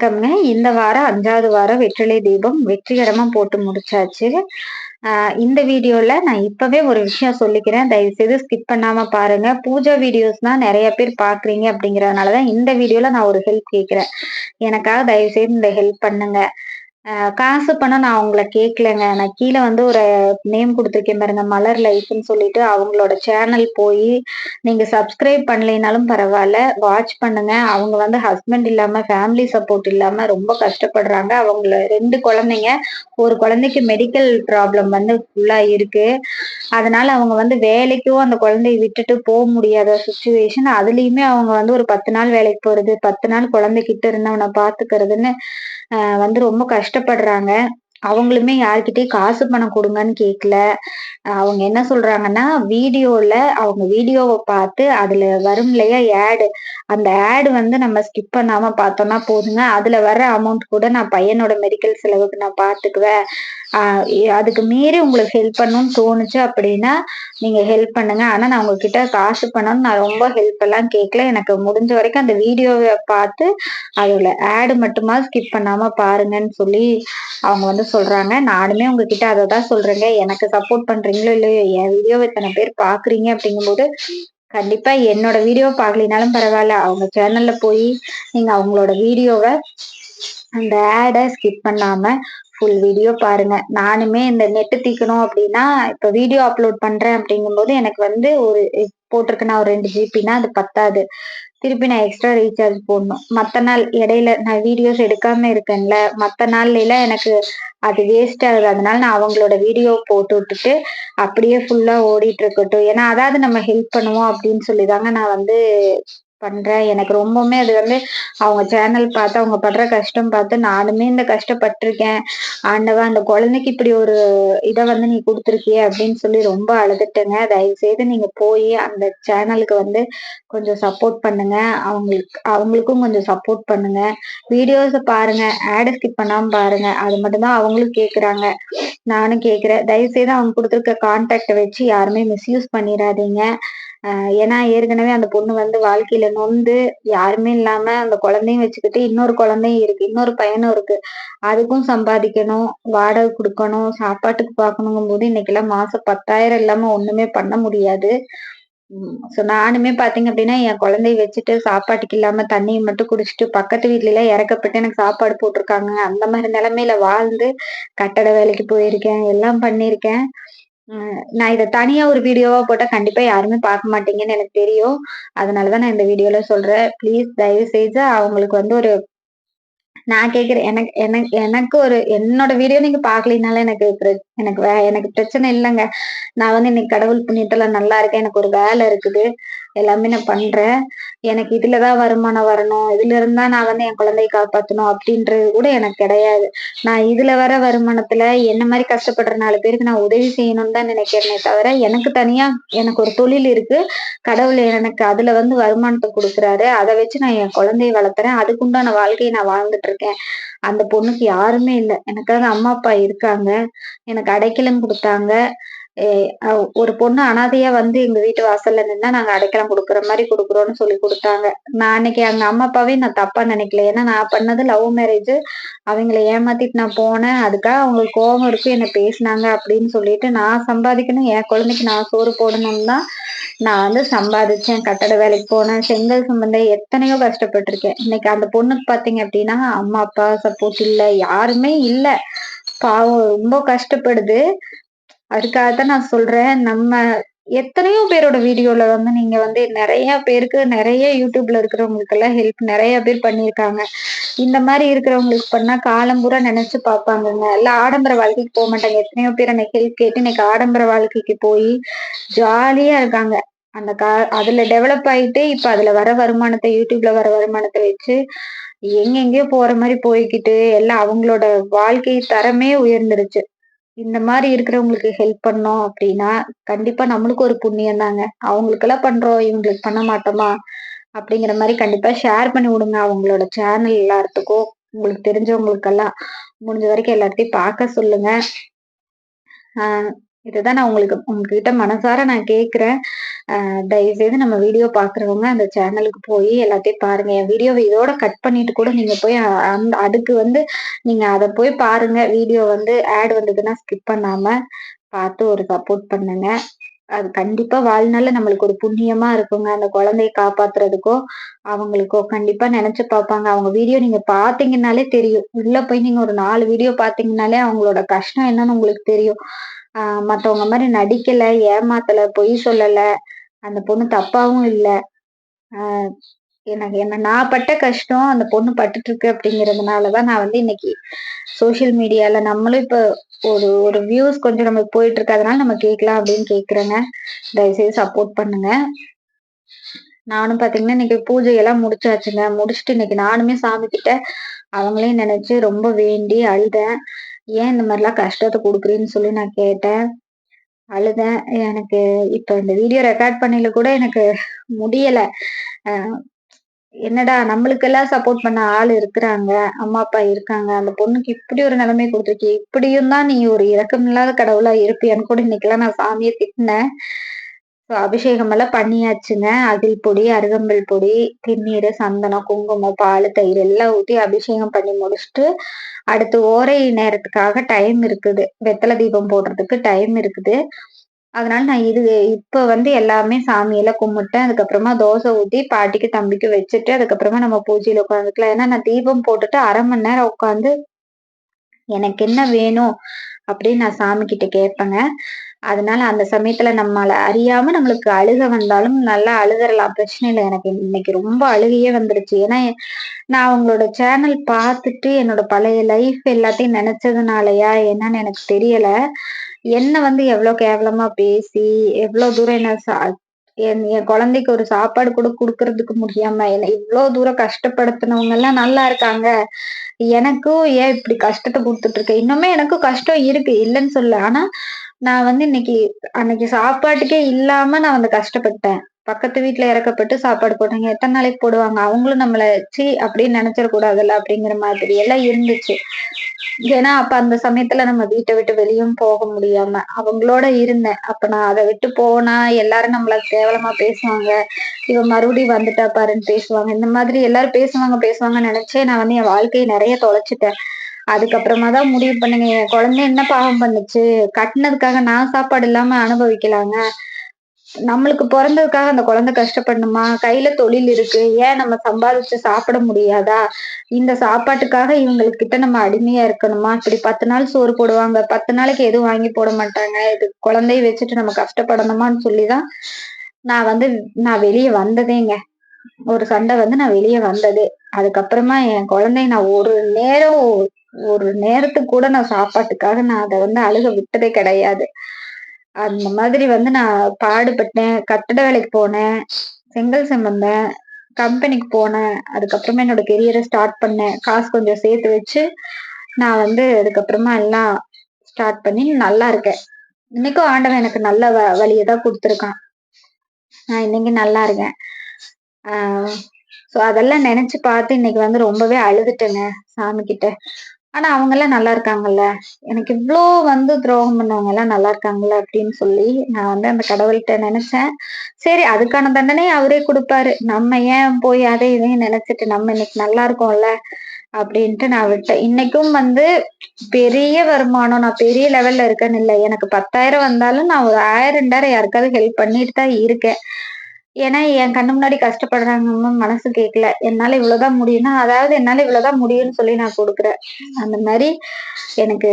வணக்கம்ங்க. இந்த வாரம் அஞ்சாவது வாரம் வெற்றிலை தீபம் வெற்றிகரமா போட்டு முடிச்சாச்சு. இந்த வீடியோல நான் இப்பவே ஒரு விஷயம் சொல்லிக்கிறேன். தயவு செய்து ஸ்கிப் பண்ணாம பாருங்க. பூஜா வீடியோஸ் தான் நிறைய பேர் பாக்குறீங்க அப்படிங்கறதுனாலதான் இந்த வீடியோல நான் ஒரு ஹெல்ப் கேட்கிறேன். எனக்காக தயவு செய்து இந்த ஹெல்ப் பண்ணுங்க. காசு பணம் நான் அவங்கள கேட்கலங்க நான் கீழே வந்து ஒரு நேம் கொடுத்துருக்கேன் பாருங்க மலர் லைஃப்னு சொல்லிட்டு அவங்களோட சேனல் போய் நீங்க சப்ஸ்கிரைப் பண்ணலைனாலும் பரவாயில்ல வாட்ச் பண்ணுங்க. அவங்க வந்து ஹஸ்பண்ட் இல்லாம ஃபேமிலி சப்போர்ட் இல்லாம ரொம்ப கஷ்டப்படுறாங்க. அவங்கள ரெண்டு குழந்தைங்க ஒரு குழந்தைக்கு மெடிக்கல் ப்ராப்ளம் வந்து ஃபுல்லா இருக்கு. அதனால அவங்க வந்து வேலைக்கும் அந்த குழந்தைய விட்டுட்டு போக முடியாத சுச்சுவேஷன் அதுலயுமே அவங்க வந்து ஒரு பத்து நாள் வேலைக்கு போறது பத்து நாள் குழந்தைகிட்ட இருந்தவனை பாத்துக்கிறதுன்னு வந்து ரொம்ப கஷ்டப்படுறாங்க. அவங்களுமே யார்கிட்டயும் காசு பணம் கொடுங்கன்னு கேட்கல அவங்க என்ன சொல்றாங்கன்னா வீடியோல அவங்க வீடியோவை பார்த்து அதுல வரும் இல்லையா ஆடு அந்த ஆடு வந்து நம்ம ஸ்கிப் பண்ணாம பார்த்தோம்னா போதுங்க. அதுல வர அமௌண்ட் கூட நான் பையனோட மெடிக்கல் செலவுக்கு நான் பாத்துக்குவேன் அதுக்கு மீறி உங்களுக்கு ஹெல்ப் பண்ணணும்னு தோணுச்சு அப்படின்னா நீங்க ஹெல்ப் பண்ணுங்க. ஆனா நான் உங்ககிட்ட காசு பண்ணணும்னு நான் ரொம்ப ஹெல்ப் எல்லாம் கேட்கல எனக்கு முடிஞ்ச வரைக்கும் அந்த வீடியோவை பார்த்து அதோட ஆடு மட்டுமா ஸ்கிப் பண்ணாம பாருங்கன்னு சொல்லி அவங்க வந்து சொல்றாங்க. நானுமே உங்ககிட்ட அதை தான் சொல்றேங்க. எனக்கு சப்போர்ட் பண்றீங்களோ இல்லையோ என் வீடியோவை இத்தனை பேர் பாக்குறீங்க அப்படிங்கும்போது கண்டிப்பா என்னோட வீடியோ பார்க்கலினாலும் பரவாயில்ல. அவங்க சேனல்ல போய் நீங்க அவங்களோட வீடியோவை அந்த ஆடை ஸ்கிப் பண்ணாம ஃபுல் வீடியோ பாருங்க. நானுமே இந்த நெட்டு தீக்கணும் அப்படின்னா இப்ப வீடியோ அப்லோட் பண்றேன் அப்படிங்கும்போது எனக்கு வந்து ஒரு போட்டிருக்கேன்னா ஒரு ரெண்டு ஜிபின்னா அது பத்தாது. திருப்பி நான் எக்ஸ்ட்ரா ரீசார்ஜ் போடணும். மற்ற நாள் இடையில நான் வீடியோஸ் எடுக்காம இருக்கேன்ல மற்ற நாள்ல எனக்கு அது வேஸ்ட் ஆகுது. அதனால நான் அவங்களோட வீடியோ போட்டு விட்டுட்டு அப்படியே ஃபுல்லா ஓடிட்டு இருக்கட்டும். ஏன்னா அதாவது நம்ம ஹெல்ப் பண்ணுவோம் அப்படின்னு சொல்லி தாங்க நான் வந்து பண்றேன். எனக்கு ரொம்பவுமே அது வந்து அவங்க சேனல் பார்த்து அவங்க படுற கஷ்டம் பார்த்து நானுமே இந்த கஷ்டப்பட்டிருக்கேன். ஆண்டவா அந்த குழந்தைக்கு இப்படி ஒரு இதை வந்து நீ கொடுத்துருக்கிய அப்படின்னு சொல்லி ரொம்ப அழுதுட்டேங்க. தயவு செய்து நீங்க போய் அந்த சேனலுக்கு வந்து கொஞ்சம் சப்போர்ட் பண்ணுங்க. அவங்களுக்கு அவங்களுக்கும் கொஞ்சம் சப்போர்ட் பண்ணுங்க. வீடியோஸை பாருங்க. ஆடை ஸ்கிப் பண்ணாம பாருங்க. அது மட்டும்தான் அவங்களும் கேக்குறாங்க. நானும் கேக்குறேன். தயவு செய்து அவங்க கொடுத்துருக்க கான்டாக்டை வச்சு யாருமே மிஸ்யூஸ் பண்ணிடாதீங்க. ஏன்னா ஏற்கனவே அந்த பொண்ணு வந்து வாழ்க்கையில நொந்து யாருமே இல்லாம அந்த குழந்தையும் வச்சுக்கிட்டு இன்னொரு குழந்தையும் இருக்கு இன்னொரு பையனும் இருக்கு. அதுக்கும் சம்பாதிக்கணும் வாடகை கொடுக்கணும் சாப்பாட்டுக்கு பார்க்கணுங்கும் போது இன்னைக்கு எல்லாம் மாசம் பத்தாயிரம் இல்லாம ஒண்ணுமே பண்ண முடியாது. ஸோ நானுமே பாத்தீங்க அப்படின்னா என் குழந்தைய வச்சுட்டு சாப்பாட்டுக்கு இல்லாம தண்ணியை மட்டும் குடிச்சிட்டு பக்கத்து வீட்டுல எல்லாம் இறக்கப்பட்டு எனக்கு சாப்பாடு போட்டிருக்காங்க. அந்த மாதிரி நிலைமையில வாழ்ந்து கட்டட வேலைக்கு போயிருக்கேன் எல்லாம் பண்ணியிருக்கேன். நான் இதை தனியா ஒரு வீடியோவா போட்டா கண்டிப்பா யாருமே பார்க்க மாட்டீங்கன்னு எனக்கு தெரியும். அதனாலதான் நான் இந்த வீடியோல சொல்றேன். ப்ளீஸ் தயவு செய்து அவங்களுக்கு வந்து ஒரு நான் கேக்குறேன். எனக்கு எனக்கு எனக்கு ஒரு என்னோட வீடியோ நீங்க பாக்கலினால எனக்கு எனக்கு வே எனக்கு பிரச்சனை இல்லைங்க. நான் வந்து இன்னைக்கு கடவுள் புண்ணியத்துல நல்லா இருக்கேன். எனக்கு ஒரு வேலை இருக்குது. எல்லாமே நான் பண்றேன். எனக்கு இதுலதான் வருமானம் வரணும். இதுல இருந்தா நான் வந்து என் குழந்தைய காப்பாத்தணும் அப்படின்றது கூட எனக்கு கிடையாது. நான் இதுல வர வருமானத்துல என்ன மாதிரி கஷ்டப்படுற நாலு பேருக்கு நான் உதவி செய்யணும்னு தான் நினைக்கிறேனே தவிர எனக்கு தனியா எனக்கு ஒரு தொழில் இருக்கு. கடவுள் எனக்கு அதுல வந்து வருமானத்தை கொடுக்குறாரு. அதை வச்சு நான் என் குழந்தைய வளர்த்துறேன். அதுக்குண்டான வாழ்க்கையை நான் வாழ்ந்துட்டு இருக்கேன். அந்த பொண்ணுக்கு யாருமே இல்லை. எனக்காக அம்மா அப்பா இருக்காங்க. எனக்கு அடைக்கலம் கொடுத்தாங்க. ஒரு பொண்ணு அனாதையா வந்து எங்க வீட்டு வாசல்ல நின்னா நாங்க அடைக்கலம் கொடுக்குற மாதிரி கொடுக்குறோம்னு சொல்லி கொடுத்தாங்க. நான் அன்னைக்கு எங்க அம்மா அப்பாவே நான் தப்பா நினைக்கல. ஏன்னா நான் பண்ணது லவ் மேரேஜ் அவங்கள ஏமாத்திட்டு நான் போனேன். அதுக்காக அவங்களுக்கு கோபம் இருக்கு. என்ன பேசினாங்க அப்படின்னு சொல்லிட்டு நான் சம்பாதிக்கணும். என் குழந்தைக்கு நான் சோறு போடணும்னு தான் நான் வந்து சம்பாதிச்சேன். கட்டட வேலைக்கு போனேன். செங்கல் சம்பந்தம் எத்தனையோ கஷ்டப்பட்டிருக்கேன். இன்னைக்கு அந்த பொண்ணுக்கு பாத்தீங்க அப்படின்னா அம்மா அப்பா சப்போர்ட் இல்லை. யாருமே இல்லை. பாவம் ரொம்ப கஷ்டப்படுது. அதுக்காக தான் நான் சொல்றேன். நம்ம எத்தனையோ பேரோட வீடியோல வந்து நீங்க வந்து நிறைய பேருக்கு நிறைய யூடியூப்ல இருக்கிறவங்களுக்கு எல்லாம் ஹெல்ப் நிறைய பேர் பண்ணியிருக்காங்க. இந்த மாதிரி இருக்கிறவங்களுக்கு பண்ணா காலம் பூரா நினைச்சு பார்ப்பாங்கங்க. எல்லாம் ஆடம்பர வாழ்க்கைக்கு போக மாட்டாங்க. எத்தனையோ பேர் அன்னைக்கு ஹெல்ப் கேட்டு இன்னைக்கு ஆடம்பர வாழ்க்கைக்கு போய் ஜாலியா இருக்காங்க. அந்த கா அதுல டெவலப் ஆயிட்டு இப்ப அதுல வர வருமானத்தை யூடியூப்ல வர வருமானத்தை வச்சு எங்கெங்கேயோ போற மாதிரி போய்கிட்டு எல்லாம் அவங்களோட வாழ்க்கை தரமே உயர்ந்துருச்சு. இந்த மாதிரி இருக்கிறவங்களுக்கு ஹெல்ப் பண்ணோம் அப்படின்னா கண்டிப்பா நம்மளுக்கு ஒரு புண்ணியம் தாங்க. அவங்களுக்கெல்லாம் பண்றோம் இவங்களுக்கு பண்ண மாட்டோமா? அப்படிங்கிற மாதிரி கண்டிப்பா ஷேர் பண்ணி விடுங்க. அவங்களோட சேனல் எல்லாத்துக்கும் உங்களுக்கு தெரிஞ்சவங்களுக்கெல்லாம். முடிஞ்ச வரைக்கும் எல்லாத்தையும் பார்க்க சொல்லுங்க. ஆஹ் இதுதான் நான் உங்களுக்கு உங்ககிட்ட மனசார நான் கேட்குறேன் தயவுசெய்து நம்ம வீடியோ பார்க்குறவங்க அந்த சேனலுக்கு போய் எல்லாத்தையும் பாருங்க. என் வீடியோவை இதோட கட் பண்ணிட்டு கூட நீங்க போய் அந்த அதுக்கு வந்து நீங்க அதை போய் பாருங்க. வீடியோ வந்து ஆட் வந்ததுன்னா ஸ்கிப் பண்ணாம பார்த்து ஒரு சப்போர்ட் பண்ணுங்க. அது கண்டிப்பா வாழ்நாள்ல நம்மளுக்கு ஒரு புண்ணியமா இருக்குங்க. அந்த குழந்தைய காப்பாத்துறதுக்கோ அவங்களுக்கோ கண்டிப்பா நினைச்சு பார்ப்பாங்க. அவங்க வீடியோ நீங்க பாத்தீங்கன்னாலே தெரியும். உள்ள போய் நீங்க ஒரு நாலு வீடியோ பாத்தீங்கன்னாலே அவங்களோட கஷ்டம் என்னன்னு உங்களுக்கு தெரியும். ஆஹ் மத்தவங்க மாதிரி நடிக்கல ஏமாத்தல பொய் சொல்லல அந்த பொண்ணு தப்பாவும் இல்லை. ஆஹ் எனக்கு என்ன நான் பட்ட கஷ்டம் அந்த பொண்ணு பட்டுட்டு இருக்கு அப்படிங்கறதுனாலதான் நான் வந்து இன்னைக்கு சோசியல் மீடியால நம்மளும் இப்ப ஒரு ஒரு வியூஸ் கொஞ்சம் நமக்கு போயிட்டு இருக்கு. அதனால நம்ம கேட்கலாம் அப்படின்னு கேக்குறேங்க தயவுசெய்து சப்போர்ட் பண்ணுங்க. நானும் பாத்தீங்கன்னா இன்னைக்கு பூஜை எல்லாம் முடிச்சாச்சுங்க. முடிச்சுட்டு இன்னைக்கு நானுமே சாமி கிட்ட அவங்களையும் நினைச்சு ரொம்ப வேண்டி அழுதேன். ஏன் இந்த மாதிரிலாம் கஷ்டத்தை கொடுக்குறீன்னு சொல்லி நான் கேட்டேன். அழுதேன். எனக்கு இப்ப இந்த வீடியோ ரெக்கார்ட் பண்ணல கூட எனக்கு முடியல. என்னடா நம்மளுக்கெல்லாம் சப்போர்ட் பண்ண ஆள் இருக்கிறாங்க அம்மா அப்பா இருக்காங்க. அந்த பொண்ணுக்கு இப்படி ஒரு நிலைமை கொடுத்துருக்கி. இப்படியும் தான் நீ ஒரு இறக்கம் இல்லாத கடவுளா இருப்பியான்னு கூட இன்னைக்கெல்லாம் நான் சாமியை திட்டினேன். அபிஷேகம் எல்லாம் பண்ணியாச்சுங்க. அகில் பொடி அருகம்பல் பொடி திருநீர் சந்தனம் குங்குமம் பால் தயிர் எல்லாம் ஊற்றி அபிஷேகம் பண்ணி முடிச்சுட்டு அடுத்து ஓரை நேரத்துக்காக டைம் இருக்குது. வெத்தலை தீபம் போடுறதுக்கு டைம் இருக்குது. அதனால நான் இது இப்ப வந்து எல்லாமே சாமியெல்லாம் கும்பிட்டேன். அதுக்கப்புறமா தோசை ஊத்தி பாட்டிக்கு தம்பிக்கு வச்சுட்டு அதுக்கப்புறமா நம்ம பூஜையில உட்காந்துக்கலாம் ஏன்னா நான் தீபம் போட்டுட்டு அரை மணி நேரம் உட்காந்து எனக்கு என்ன வேணும் அப்படின்னு நான் சாமி கிட்ட கேட்பேங்க. அதனால அந்த சமயத்துல நம்மள அறியாம நம்மளுக்கு அழுக வந்தாலும் நல்லா அழுகறலாம் பிரச்சனை இல்லை. எனக்கு இன்னைக்கு ரொம்ப அழுகையே வந்துருச்சு. ஏன்னா நான் அவங்களோட சேனல் பார்த்துட்டு என்னோட பழைய லைஃப் எல்லாத்தையும் நினைச்சதுனாலயா என்னன்னு எனக்கு தெரியல. என்ன வந்து எவ்வளவு கேவலமா பேசி எவ்வளவு தூரம் என்ன என் என் குழந்தைக்கு ஒரு சாப்பாடு கூட கொடுக்கறதுக்கு முடியாம என்ன இவ்வளவு தூரம் கஷ்டப்படுத்தினவங்க எல்லாம் நல்லா இருக்காங்க. எனக்கும் ஏன் இப்படி கஷ்டத்தை கொடுத்துட்டு இருக்கேன் இன்னுமே எனக்கும் கஷ்டம் இருக்கு. இல்லைன்னு சொல்ல ஆனா நான் வந்து இன்னைக்கு அன்னைக்கு சாப்பாட்டுக்கே இல்லாம நான் வந்து கஷ்டப்பட்டேன் பக்கத்து வீட்டுல இறக்கப்பட்டு சாப்பாடு போட்டாங்க. எத்தனை நாளைக்கு போடுவாங்க? அவங்களும் நம்மள சி அப்படின்னு நினைச்சிடக்கூடாதுல்ல அப்படிங்கிற மாதிரி எல்லாம் இருந்துச்சு. ஏன்னா அப்ப அந்த சமயத்துல நம்ம வீட்டை விட்டு வெளியும் போக முடியாம அவங்களோட இருந்தேன். அப்ப நான் அதை விட்டு போனா எல்லாரும் நம்மள கேவலமா பேசுவாங்க. இவ மறுபடியும் வந்துட்டா பாருன்னு பேசுவாங்க. இந்த மாதிரி எல்லாரும் பேசுவாங்க பேசுவாங்கன்னு நினைச்சே நான் வந்து என் வாழ்க்கையை நிறைய தொலைச்சிட்டேன். அதுக்கப்புறமா தான் முடிவு பண்ணுங்க. என் குழந்தை என்ன பாவம் பண்ணுச்சு? கட்டினதுக்காக நான் சாப்பாடு இல்லாம அனுபவிக்கலாங்க. நம்மளுக்கு பிறந்ததுக்காக அந்த குழந்தை கஷ்டப்படணுமா? கையில தொழில் இருக்கு. ஏன் நம்ம சம்பாதிச்சு சாப்பிட முடியாதா? இந்த சாப்பாட்டுக்காக இவங்களுக்கு கிட்ட நம்ம அடிமையா இருக்கணுமா? இப்படி பத்து நாள் சோறு போடுவாங்க. பத்து நாளைக்கு எதுவும் வாங்கி போட மாட்டாங்க. இது குழந்தைய வச்சுட்டு நம்ம கஷ்டப்படணுமான்னு சொல்லிதான் நான் வந்து நான் வெளியே வந்ததேங்க. ஒரு சண்டை வந்து நான் வெளியே வந்தது. அதுக்கப்புறமா என் குழந்தைய நான் ஒரு நேரம் ஒரு நேரத்துக்கு கூட நான் சாப்பாட்டுக்காக நான் அதை வந்து அழுக விட்டதே கிடையாது. அந்த மாதிரி வந்து நான் பாடுபட்டேன் கட்டட வேலைக்கு போனேன் செங்கல் சம்பந்தேன் கம்பெனிக்கு போனேன் அதுக்கப்புறமா என்னோட கெரியரை ஸ்டார்ட் பண்ணேன். காசு கொஞ்சம் சேர்த்து வச்சு நான் வந்து அதுக்கப்புறமா எல்லாம் ஸ்டார்ட் பண்ணி நல்லா இருக்கேன். இன்னைக்கும் ஆண்டவன் எனக்கு நல்ல வ வழியை தான் கொடுத்துருக்கான். நான் இன்னைக்கு நல்லா இருக்கேன். ஆஹ் ஸோ அதெல்லாம் நினைச்சு பார்த்து இன்னைக்கு வந்து ரொம்பவே அழுதுட்டேங்க சாமி கிட்ட ஆனா அவங்க எல்லாம் நல்லா இருக்காங்கல்ல. எனக்கு இவ்வளோ வந்து துரோகம் பண்ணவங்க எல்லாம் நல்லா இருக்காங்கல்ல அப்படின்னு சொல்லி நான் வந்து அந்த கடவுள்கிட்ட நினைச்சேன். சரி அதுக்கான தண்டனை அவரே கொடுப்பாரு. நம்ம ஏன் போய் அதை இதையும் நினைச்சிட்டு நம்ம இன்னைக்கு நல்லா இருக்கோம்ல அப்படின்ட்டு நான் விட்டேன். இன்னைக்கும் வந்து பெரிய வருமானம் நான் பெரிய லெவல்ல இருக்கேன்னு இல்லை. எனக்கு பத்தாயிரம் வந்தாலும் நான் ஒரு ஆயிரம் ரெண்டாயிரம் யாருக்காவது ஹெல்ப் பண்ணிட்டு தான் இருக்கேன். ஏன்னா என் கண்ணு முன்னாடி கஷ்டப்படுறாங்க மனசு கேட்கல என்னால இவ்வளவுதான் முடியும்னா அதாவது என்னால இவ்வளவுதான் முடியும்னு சொல்லி நான் கொடுக்குறேன். அந்த மாதிரி எனக்கு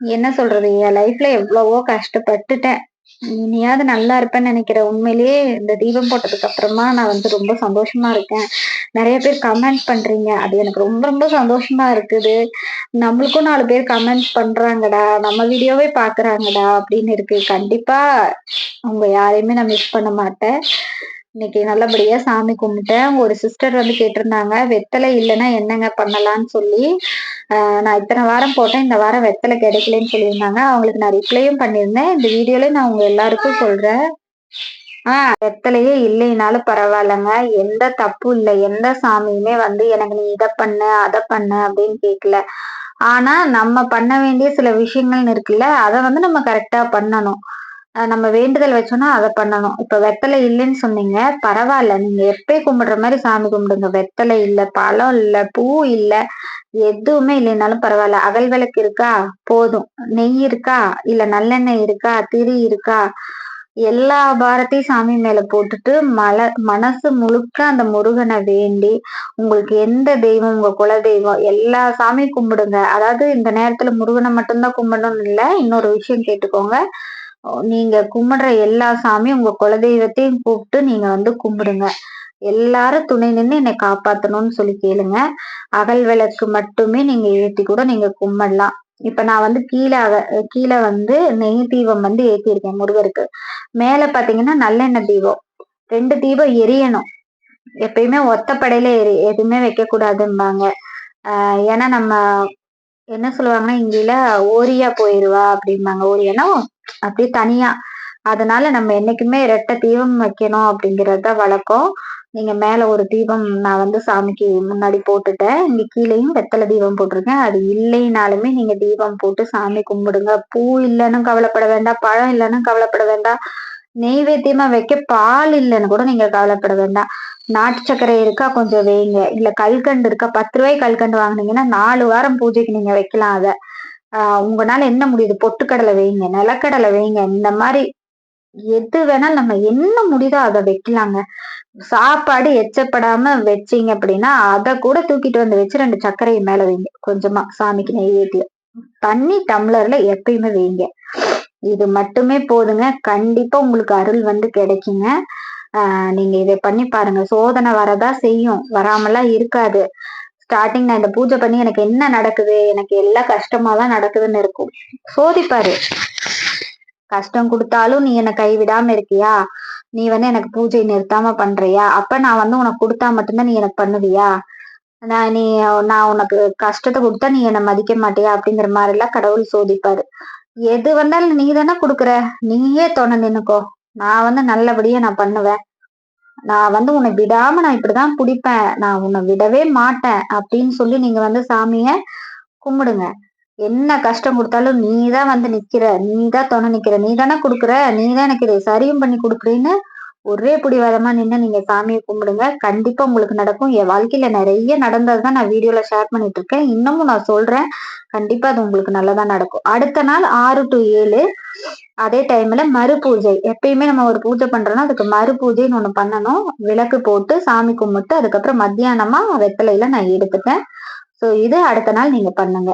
என்ன சொல்றது? என் லைஃப்ல எவ்வளவோ கஷ்டப்பட்டுட்டேன். இனியாவது நல்லா இருப்பேன்னு நினைக்கிறேன். உண்மையிலேயே இந்த தீபம் போட்டதுக்கு அப்புறமா நான் வந்து ரொம்ப சந்தோஷமா இருக்கேன். நிறைய பேர் கமெண்ட் பண்றீங்க. அது எனக்கு ரொம்ப ரொம்ப சந்தோஷமா இருக்குது. நம்மளுக்கும் நாலு பேர் கமெண்ட் பண்றாங்கடா. நம்ம வீடியோவே பாக்குறாங்கடா அப்படின்னு இருக்கு. கண்டிப்பா அவங்க யாரையுமே நான் மிஸ் பண்ண மாட்டேன். இன்னைக்கு நல்லபடியா சாமி கும்பிட்டேன். ஒரு சிஸ்டர் வந்து கேட்டிருந்தாங்க வெத்தலை இல்லைன்னா என்னங்க பண்ணலாம்னு சொல்லி. நான் இத்தனை வாரம் போட்டேன். இந்த வாரம் வெத்தலை கிடைக்கலன்னு சொல்லியிருந்தாங்க. அவங்களுக்கு நான் ரிப்ளையும் பண்ணியிருந்தேன். இந்த வீடியோல நான் உங்க எல்லாருக்கும் சொல்றேன். ஆஹ் வெத்தலையே இல்லைனாலும் பரவாயில்லைங்க. எந்த தப்பும் இல்லை. எந்த சாமியுமே வந்து எனக்கு நீ இதை பண்ணு அதை பண்ணு அப்படின்னு கேட்கல. ஆனா நம்ம பண்ண வேண்டிய சில விஷயங்கள்னு இருக்குல்ல அதை வந்து நம்ம கரெக்டா பண்ணணும். நம்ம வேண்டுதல் வச்சோம்னா அதை பண்ணணும். இப்ப வெத்தலை இல்லைன்னு சொன்னீங்க பரவாயில்ல. நீங்க எப்பயும் கும்பிடுற மாதிரி சாமி கும்பிடுங்க. வெத்தலை இல்ல பழம் இல்ல பூ இல்ல எதுவுமே இல்லைனாலும் பரவாயில்ல. அகல் விளக்கு இருக்கா? போதும். நெய் இருக்கா? இல்ல நல்லெண்ணெய் இருக்கா? திரி இருக்கா? எல்லா பாரத்தையும் சாமி மேல போட்டுட்டு மல மனசு முழுக்க அந்த முருகனை வேண்டி உங்களுக்கு எந்த தெய்வம் உங்க குல தெய்வம் எல்லா சாமியும் கும்பிடுங்க. அதாவது இந்த நேரத்துல முருகனை மட்டும்தான் கும்பிடணும்னு இல்லை இன்னொரு விஷயம் கேட்டுக்கோங்க. நீங்க கும்பிடுற எல்லா சாமியும் உங்க குலதெய்வத்தையும் கூப்பிட்டு நீங்க வந்து கும்பிடுங்க. எல்லாரும் துணை நின்று என்னை காப்பாத்தணும்னு சொல்லி கேளுங்க. அகல் விளக்கு மட்டுமே நீங்க ஏற்றி கூட நீங்க கும்பிடலாம். இப்ப நான் வந்து கீழே கீழே வந்து நெய் தீபம் வந்து ஏற்றிருக்கேன் முருகருக்கு. மேல பாத்தீங்கன்னா நல்லெண்ணெய் தீபம். ரெண்டு தீபம் எரியணும். எப்பயுமே ஒத்தப்படையில எரி எதுவுமே வைக்க கூடாதும்பாங்க ஆஹ் ஏன்னா நம்ம என்ன சொல்லுவாங்கன்னா இங்கில ஓரியா போயிருவா அப்படிம்பாங்க. ஓரியானா அப்படியே தனியா. அதனால நம்ம என்னைக்குமே ரெட்டை தீபம் வைக்கணும் அப்படிங்கிறது தான் வழக்கம். நீங்க மேல ஒரு தீபம் நான் வந்து சாமிக்கு முன்னாடி போட்டுட்டேன். இங்க கீழேயும் வெத்தலை தீபம் போட்டிருக்கேன். அது இல்லைனாலுமே நீங்க தீபம் போட்டு சாமி கும்பிடுங்க. பூ இல்லைன்னு கவலைப்பட வேண்டாம். பழம் இல்லைன்னு கவலைப்பட வேண்டாம். நெய்வேத்தியமா வைக்க பால் இல்லைன்னு கூட நீங்க கவலைப்பட வேண்டாம். நாட்டு சர்க்கரை இருக்கா கொஞ்சம் வைங்க. இல்ல கல்கண்டு இருக்கா? பத்து ரூபாய் கல்கண்டு வாங்கினீங்கன்னா நாலு வாரம் பூஜைக்கு நீங்க வைக்கலாம் அதை. ஆஹ் உங்களால என்ன முடியுது? பொட்டுக்கடலை வைங்க நிலக்கடலை வைங்க. இந்த மாதிரி எது வேணாலும் நம்ம என்ன முடியுதோ அதை வைக்கலாங்க. சாப்பாடு எச்சப்படாம வச்சீங்க அப்படின்னா அதை கூட தூக்கிட்டு வந்து வச்சு ரெண்டு சர்க்கரையை மேல வைங்க. கொஞ்சமா சாமிக்கு நெய்வேத்தியம். தண்ணி டம்ளர்ல எப்பயுமே வைங்க. இது மட்டுமே போதுங்க. கண்டிப்பா உங்களுக்கு அருள் வந்து கிடைக்குங்க. ஆஹ் நீங்க இதை பண்ணி பாருங்க. சோதனை வரதா செய்யும். வராமலாம் இருக்காது. ஸ்டார்டிங் நான் இந்த பூஜை பண்ணி எனக்கு என்ன நடக்குது? எனக்கு எல்லா கஷ்டமா தான் நடக்குதுன்னு இருக்கும். சோதிப்பாரு. கஷ்டம் கொடுத்தாலும் நீ என்னை கைவிடாம இருக்கியா? நீ வந்து எனக்கு பூஜை நிறுத்தாம பண்றியா? அப்ப நான் வந்து உனக்கு கொடுத்தா மட்டும்தான் நீ எனக்கு பண்ணுவியா? நான் நீ நான் உனக்கு கஷ்டத்தை கொடுத்தா நீ என்னை மதிக்க மாட்டியா? அப்படிங்கிற மாதிரி எல்லாம் கடவுள் சோதிப்பாரு. எது வந்தாலும் நீ தானே கொடுக்குற? நீயே துணை நின்னுக்கோ. நான் வந்து நல்லபடியா நான் பண்ணுவேன். நான் வந்து உன்னை விடாம நான் இப்படிதான் பிடிப்பேன் நான் உன்னை விடவே மாட்டேன் அப்படின்னு சொல்லி நீங்க வந்து சாமிய கும்பிடுங்க. என்ன கஷ்டம் கொடுத்தாலும் நீ தான் வந்து நிக்கிற. நீ தான் துணை நிக்கிற. நீ தானே கொடுக்குற. நீ தான் எனக்கு இதை சரியும் பண்ணி கொடுக்குறேன்னு ஒரே பிடிவாதமா நின்று நீங்க சாமியை கும்பிடுங்க. கண்டிப்பா உங்களுக்கு நடக்கும். என் வாழ்க்கையில நிறைய நடந்ததுதான் நான் வீடியோல ஷேர் பண்ணிட்டு இருக்கேன். இன்னமும் நான் சொல்றேன். கண்டிப்பா அது உங்களுக்கு நல்லதா நடக்கும். அடுத்த நாள் ஆறு டு ஏழு அதே டைம்ல மறு பூஜை. எப்பயுமே நம்ம ஒரு பூஜை பண்றோம்னா அதுக்கு மறு பூஜைன்னு ஒண்ணு பண்ணணும். விளக்கு போட்டு சாமி கும்பிட்டு அதுக்கப்புறம் மத்தியானமா வெத்தலையில நான் எடுத்துட்டேன் ஸோ இது அடுத்த நாள் நீங்க பண்ணுங்க.